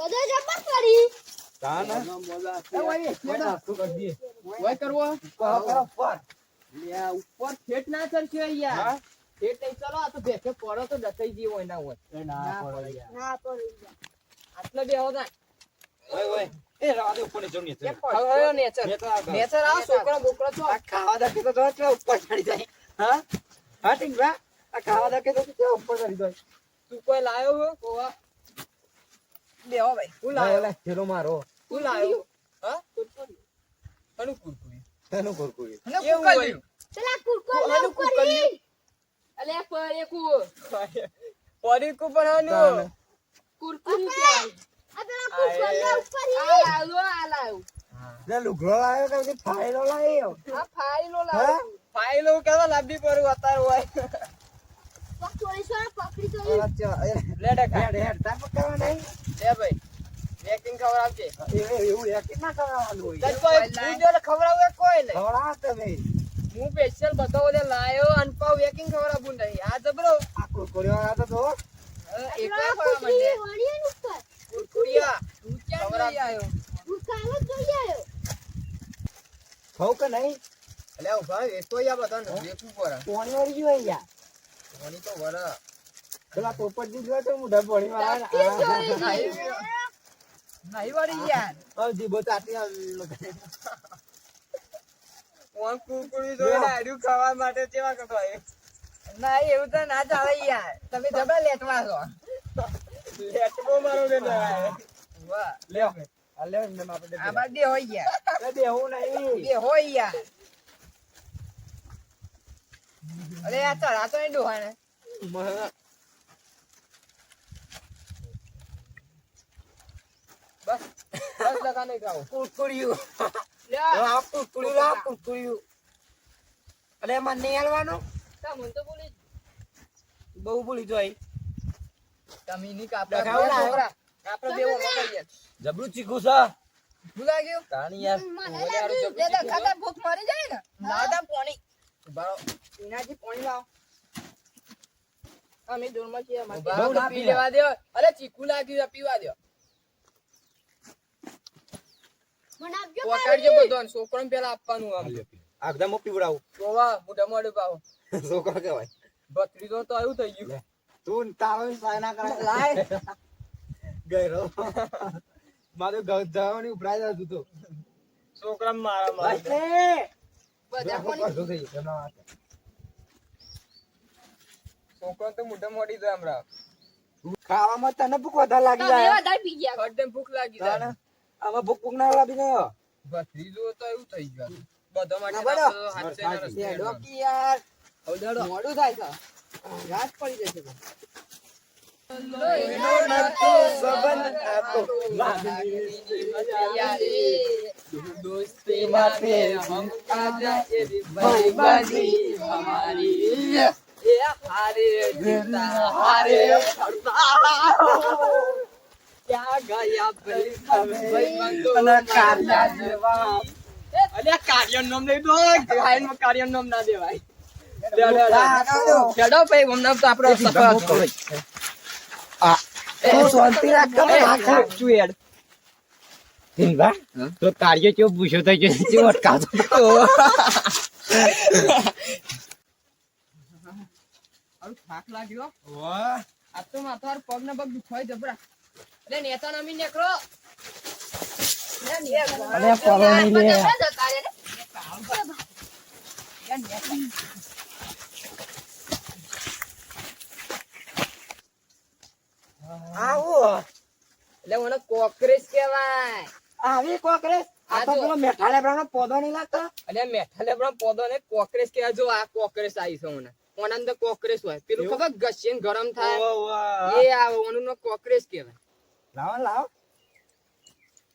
પોદો જબર પડી. તા ને એ ઓય, શેડા. ઓય કરવો. લ્યા, ઉપર ઠેઠ ના ચડશો યાર. હા? નહીં ચલો આ તો ભેખે પડો તો દસાઈ જેવો હોય ના હોય. ના પડી આટલો બે હોતા ઓય ઓય. એ રાવા ઉપરની જમીન હવે હવે નેચર. આ ગા- નેચર આ છોકરો બોકરો છો. ખાવા દકે તો જો ઉપર ચડી જાય. હા? હા આ ખાવા દકે તો ઉપર ચડી જાય. તું કોઈ લાયો હો કોવા? બેહો ભાઈ હું લાયો. લે ચેલો મારો. હું લાયો. હા? કુરકુરી. એનું કુરકુરી. અને કુરકુર. કુ- ના આનું કુ પડી કર્યું. અલે પરે કુ પરી કુ બનાવવાનું કુરકુર આ પેલા કુરકુર ઉપર આ લાવ્યો આ લાવ્યો. લે લુગડો લાવ્યો કે ફાઈલો લાવ્યો? આ ફાઈલો લાવ્યો. ફાઈલો કેવા લાંબી પડું અત્યારે હોય. હું સ્પેશિયલ બધે લાયો અને પાવ વેકિંગ આપું નહીં આ જબરો આ કુરકુરી વાળા તો જો એકલા એની ઉપર કુરકુરિયા તું ક્યાં આવ્યો હું કાલે જોઈ આવ્યો ખવ કે નહીં અલે ઊભા એ તો યા બધા ને વેકું પર પોણી વાળી જોઈ યાર કોની તો વરા. પેલા પોપટજી જોયો તો મુઢા પોણી તાપતી જ. નહીં વળી યાર હવે ચાટી ખાવા માટે કેવા કરતો ના એવું તો ના ચાલે યાર. તમે જબરા લેટવા છો. લેટવો મારો ને વાહ. લે આ બાદ બે હોય યાર. બે બેહું નહીં. બે હોય યાર. અરે આ ચડા નહીં ડોહાને. બસ બસ લગા નહીં ખાઓ કુરકુરિયું. લે આ કુરકુરિયું આ અરે એમાં નહીં હાલવાનું? તા તો બોલી બહુ ભૂલી જોઈ તમે ની કાપડા છોકરા આપણે બેવો જબરું ચીકુ છે. ભૂલા ગયો? તાણી યાર. ભૂખ મરી જાય ને. દાદા પાણી. ઊભા પાણી લાવો અમે દૂરમાં છીએ અમારે. ઊભા બહુ રહો, પી લેવા દ્યો. અરે ચીકુ લાગ્યું પીવા દ્યો. પકડજો બધો ને પેલા આપવાનું આમ. આગદા પીવડાવું જોવા, મોઢા મોઢું પાવો. છોકરો કહેવાય ભત્રીજો તો આવ્યું થઈ ગયું. તું તારો સાય ના કરે લાય. ગયરો મારે જવાની ઉપરાય હતું તો છોકરાને મારા મારે. છોકરાને તો મોઢા મોઢી જાય હમણાં. ખાવામાં તને ભૂખ વધારે લાગી જાય વધારે પી ગયા ખડે ભૂખ લાગી જાય. આમાં ભૂખ ભૂખ ના લાગી ગયો ભત્રીજો તો એવું થઈ ગયું. બધા માટે ના બરો. આપણો હાથે ના રસ્તે ડેડો હેડવાનું. કી યાર મોડું થાય છે રાત પડી જશે તો. દોસ્તી માટે હમ આજા એરી ભાઈબાજી હમારી એ હારે જીતા હારે ક્યાં ગયા ભાઈ ભાઈબંધો અને કાળિયા અલ્યા કાર્ય નામ નહીં દો ગાયનમાં કાર્ય નામ ના દેવાય. આ ભાઈ હમણાં તો આપણો સફળ. શાંતિ રાખ રાખો. ધીનભા, તો કાર્ય કેવો પૂછ્યો તો કે કેવો અટકાવતો હારું થાક લાગ્યો? આ તો માથો પગ ને પગ દુખાય જબરા. અરે નેતા નમી નીકળો. અરે પરો નહીં લે. જતા રે લે, નેતા. આવું. એટલે મને કોકરેજ કહેવાય. આવી કોકરેજ આ તો પેલો મેઠા લેબડાનો પોદો નહીં લાગતો? અને મેઠા લેબડા પોદો ને કોકરેજ કહેવાય. જો આ કોકરેજ આવી છે મને ઓના કોકરેજ હોય. પેલું ખબર ઘસીને ગરમ થાય? એ આવે ઓનું નો કોકરેજ કહેવાય. લાવો લાવો.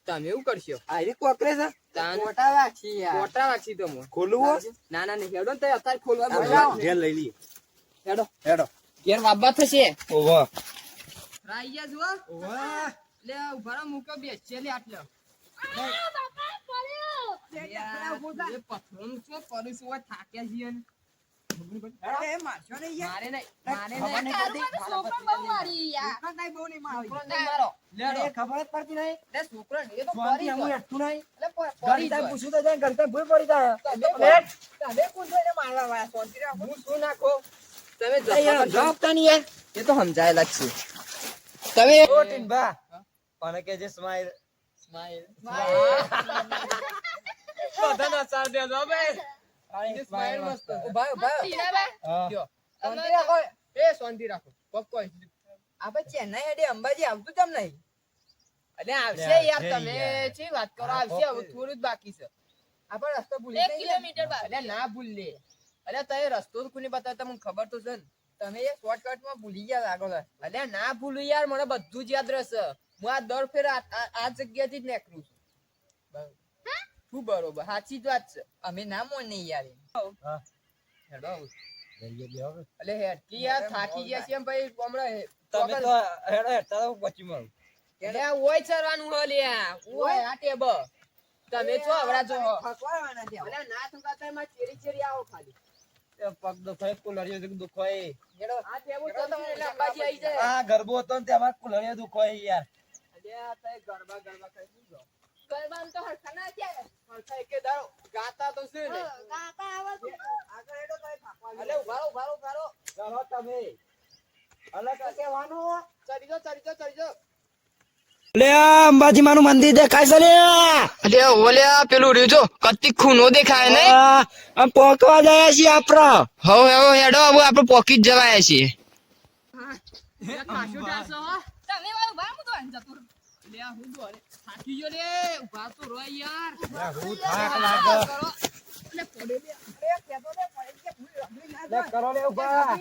તમે એવું કરશો? આવી કોકરેજ તાન મોટા વાગશી યાર. કોટા રાખશી તો મોં. ખોલવું ના ના નહીં. હેડો ને અત્યારે ખોલવા બોલાવો. ઘેર લઈ લઈએ. હેડો. હેડો. ઘેર વાબા થશે. ઓવા રાઈયા જુઓ. ઓવા લે ઊભા રહો, મૂકો બેસીએ લે આટલો. ભૂલ પડી જાય. મારવા વાળા? હું શું નાખો? તમે એ તો સમજાયેલા જ કે જે સ્માઈલ બધાના સાથ દેજો ભાઈ સ્માઈલ મસ્ત ઊભા ઊભા જો શાંતિ રાખો એ શાંતિ રાખો પગ કોઈ આપણે ચેન્નાઈ હેડે અંબાજી આવતું કેમ નહીં અલે આવશે યાર, તમે. ચી વાત કરો આવશે હવે. થોડું જ બાકી છે આપણે રસ્તો ભૂલી નહીં કિલોમીટર ગયા? બાકી અલે ના ભૂલ લે અલે તય રસ્તો તો કોને બતાવ્યો તમને ખબર તો છે ને તમે એ શોર્ટકટમાં ભૂલી ગયા લાગો છો. અલે ના ભૂલું યાર મને બધું જ યાદ રહેશે હું આ દર ફેર આ જગ્યાથી જ નીકળું છું. શું બરોબર? સાચી જ વાત છે. અમે ના મોને યાર. હેડો. અલે હેડકી યાર થાકી ગયા છે એમ ભાઈ હમણાં તમે તો હેડો હેડતા તો પછી મળું. એટલે ઓય ચરવાનું હો લ્યા. ઓય આ ટેબ. તમે છો હવડા જો ફસવાવાના છે. અલે ના થતા માં ચેરી ચેરી આવો ખાલી. પગ દુખાય કુલરીઓ દુખાય હેડો. આ ટેબ તમે એટલે આવી જાય. આ ગરબો હતો ને તેમાં કુલરીઓ દુખાય યાર. અલે તય ગરબા ગરબા કરી દીધો ગરબામાં તો હરખા ના થયા ને. એકે દાડો ગાતા તો. છે ને હા, કાકા તો આગળ હેડો તો એ અલે ઉભારો ઉભારો ઉભારો. ચાલો તમે. અલગ કહેવાનું. ચડી જો ચડી જો ચડી જો લે અંબાજી માનું મંદિર દેખાય છે લે અલે ઓલ્યા પેલું રીજો કત્તી ખૂનો દેખાય ને? આમ પોકવા જાય છે આપડે હવે હવ હેડો હવે આપણે પોકી જ જવાય છીએ. તમે વાળું બા હું તો. અહીં જતો રહું. થાકી ગયો રે ઊભા તો રહો યાર. હું થાક લાગે. લે. કરો લે ઊભા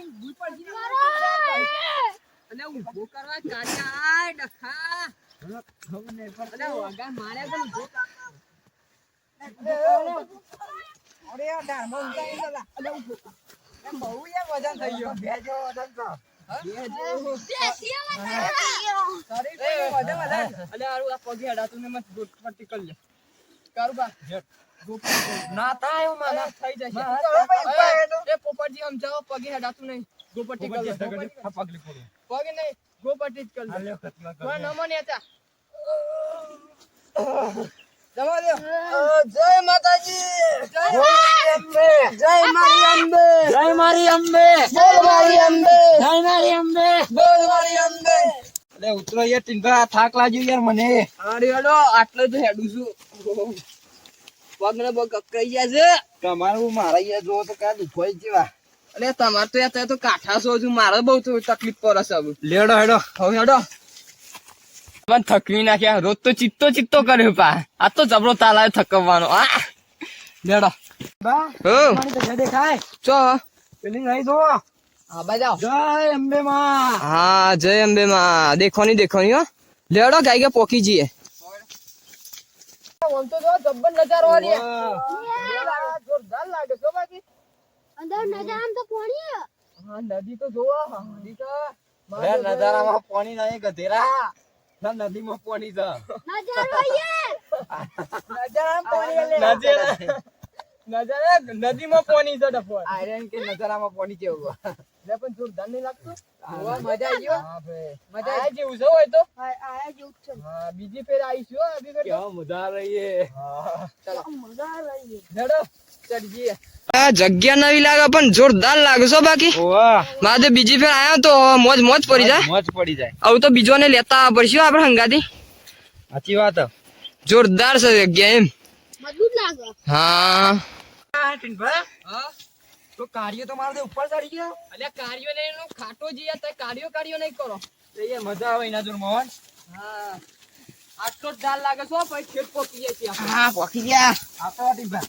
અને ઊભો કરવા કાઢ્યા ડખા. અલે વાગા માર્યા પણ ઊભો અરે આ ડાળમાં ઊંચાઈ ગયેલા. અલે ઊભો. એમ બહુ યાર વજન થઈ ગયો. બે જેવો વજન તો. ને થાય એવું મને. થઈ જશે પોપટજી સમજાવો પગે હડાતું નહીં ગોપટ્ટી કરી લે પગે નહીં ગોપટ્ટી જ કરી લે હાલ્યો કતલા થોડા નમો નેતા જવા દો. જય માતાજી. જય મારી અંબે. જય મારી અંબે. બોલ મારી અંબે. જય મારી અંબે. બોલ મારી અંબે. લે ઉતરો યાર થાક લાગ્યો યાર મને. અરે હેડો આટલે તો હેડું છું. પગ ને પગ કકરાઈ ગયા છે. તમારું મારા યાર જોવો તો કા દુખોય જેવા. અરે તમારે તો યાર તો કાઠા છો છું. મારે બહુ તકલીફ પડે છે લેડો હેડો. હવે હેડો. પણ થકવી નાખ્યા રોજ તો ચિત્તો ચિત્તો કર્યો પા આ તો જબરો તાલા થકવવાનો આ લેડો બા હો દેખાય ચો પેલી નહીં જો જય અંબે માં હા જય અંબે માં દેખોની દેખોની હો લેડો ગયા પોકી જઈએ ઓમ જો જબ્બર નજારો આલી જોરદાર લાગે છો બાકી અંદર નજારામાં તો પોણી હા નદી તો જોવો નદી તો નજારામાં પાણી નહીં ગધેરા ના નદીમાં પાણી છે નજારો યાર. નજરામ પાણી લે નજારા નજારા નદીમાં પાણી છે ડફો આયરન કે નજરામાં પાણી કેવું? લે પણ જોરદાર નહીં લાગતું? જોવા મજા આવી ગયો હા. ભાઈ. મજા આ જેવું છે હોય તો? આ- આ જેવું છે. હા બીજી ફેર આવીશું હો, અભી ફેર કેવા મજા રહીએ મજા આવી ગઈ. હેડો ચડી આ જગ્યા નવી લાગે પણ જોરદાર લાગશો બાકી. વાહ મારે તો બીજી ફેર આયો તો મોજ મોજ પડી જાય. મોજ પડી જાય. આવું તો બીજો ને લેતા પડશે આપણે હંગાથી. સાચી વાત જોરદાર છે જગ્યા એમ. મજબૂત લાગે. હા. હા? તો કાર્યો તો મારા ઉપર ચડી ગયો. અલ્યા કાર્યો ને એનો ખાટો જઈએ તો કાર્યો કાર્યો નહીં કરો. એ મજા આવે એના જોર મોહન. હા. આટલો જ ડાલ લાગે છો પછી ખેત પોકી જાય છે હા પોકી ગયા. આપો ટીનભા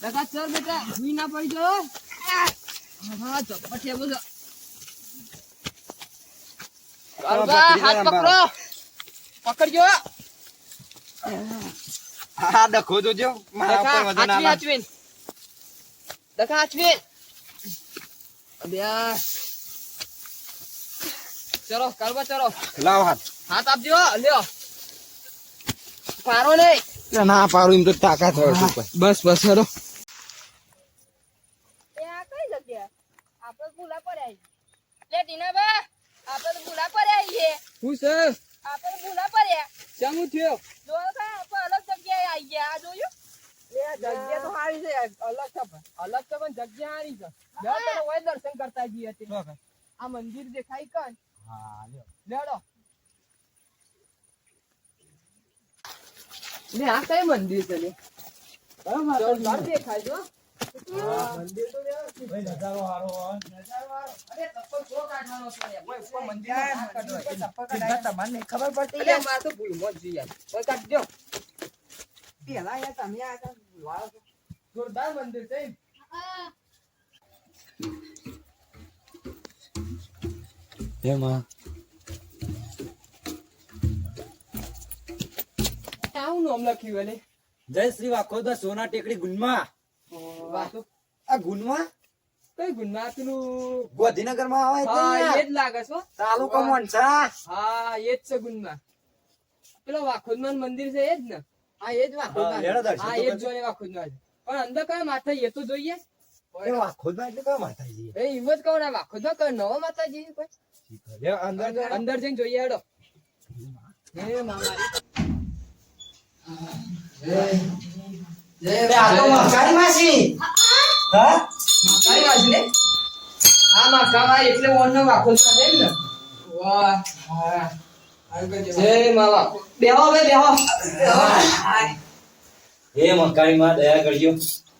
દાદા ચલ બેટા ભૂઈ ના પડી જો હા. તો છે. બોલો કાળુબા, હાથ પકડો. પકડજો હા. ડખો જોજો. મારા પર વજન હાચવીન હાચવીન દખા હાચવીન અબ્યા ચલો કરવા ચલો લાવ હાથ હાથ આપજો લ્યો પારો નહીં ના પાડું એમ તો તાકાત. બસ બસ હેડો લે ટીનાબા આપણે તો ભૂલા પડ્યા છીએ હું છે આપણે તો ભૂલા પડ્યા શેનું થયો જો તો આપણે અલગ જગ્યાએ આવી ગયા આ જોયું એ જગ્યા તો સારી છે અલગ છે અલગ છે પણ જગ્યા સારી છે જા તને ઓય દર્શન કરતા જઈએ તે આ મંદિર દેખાય કન હા લેડો ને આ કઈ મંદિર છે ને જોરદાર દેખાય છે મંદિર તો નજારો હારો નજારો હારો. અરે ચપ્પલ જો કાઢવાનો છે યાર. ઓય, ઉપર મંદિરમાં ના કાઢવાય. ચપ્પલ ચિંતા કાઢાય. તમારે નહીં ખબર પડતી અરે મારે તો ભૂલમાં જ છે યાર. ઓય, પેલા યાર તમે આ છો. જોરદાર મંદિર છે એમાં. આવું નામ લખ્યું એલે. જય શ્રી વાખોદા સોના ટેકડી ગુનમાં આ ગુનમાં કઈ ગુણમાં? પેલું ગોધીનગરમાં આવે એ જ લાગે છે તાલુકો મોનસા. હા એ જ છે ગુણમાં. પેલો વાખોદમાં મંદિર છે એ જ ને? હા એ જ વાખોદમાં હા, એ જ. જોઈને વાખોદમાં છે. પણ અંદર કયા માથા એ તો જોઈએ. ને અંદર જઈને. જોઈએ હેડો. ને? એટલે છે ને? વાહ જય માવા. બેહો બે બેહો. એ મકાઈ માં દયા કરજો.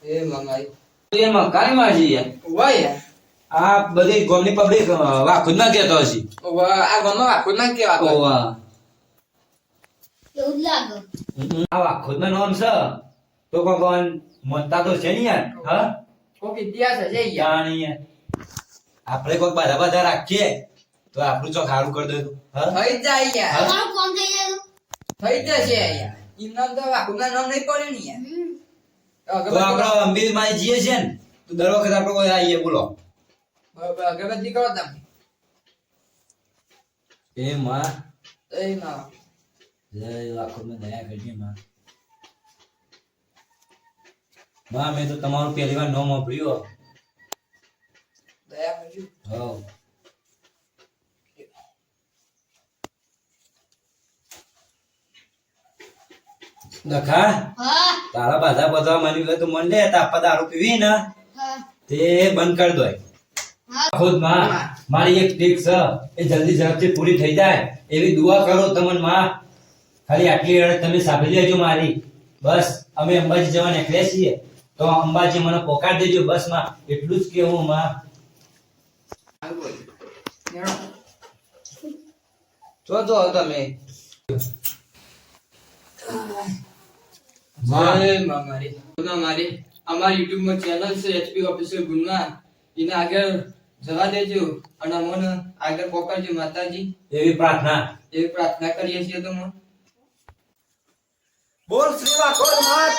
હે મંગાઈ એ મકાઈ માં છીએ વાય આ બધી ગોમની પબ્લિક વાખુદ ના કહેતો હશે. આ ગામમાં વાખોદમાં કેવા કહે? ઓવા એવું લાગે. આ વાખુદનું નામ છે. તો કોણ મનતા તો છે ને યાર હા? કોક ઇતિહાસ છે યાર. આપણે કોક બધા બધા રાખીએ તો આપણું ચોક સારું કરી દેતું હા? થઈ જાય યાર. થઈ જશે યાર. ઈ તો વાખોદમાં નામ નહીં પડ્યું ને યાર તો આપણે અંબી માં જઈએ છીએ ને તો દર વખત આપણે કોઈ આવીએ બોલો. બરાબર, અગરબત્તી કરો તમે. એ માં. એ ના જય માં દયા કરજે માં. માં મેં તો તમારું પહેલી વાર નામ વાપર્યું દયા કરજો હો દખા તારા બધા બધા મની લે તો મન લે તાપા દારૂ પીવી ને? તે બંધ કરી દો ખુદમાં મારી. એક ટીક છે એ જલ્દી ઝડપથી પૂરી થઈ જાય. એવી દુઆ કરો તમને માં. ખાલી આટલી અડગ તમે સાંભળી લેજો મારી. બસ અમે અંબાજી જવા નીકળ્યા છીએ. તો અંબાજી મને પોકાર દેજો બસમાં. એટલું જ કેવું માં. જો જો તમે. મામારી અમારી યુટ્યુબમાં ચેનલ છે એચપી ઓફિસર ગુણમાં એને આગળ જવા દેજો અને અમને આગળ પકડજો માતાજી. એવી પ્રાર્થના. એવી પ્રાર્થના કરીએ છીએ તમે બોલ શ્રી વાકોર માત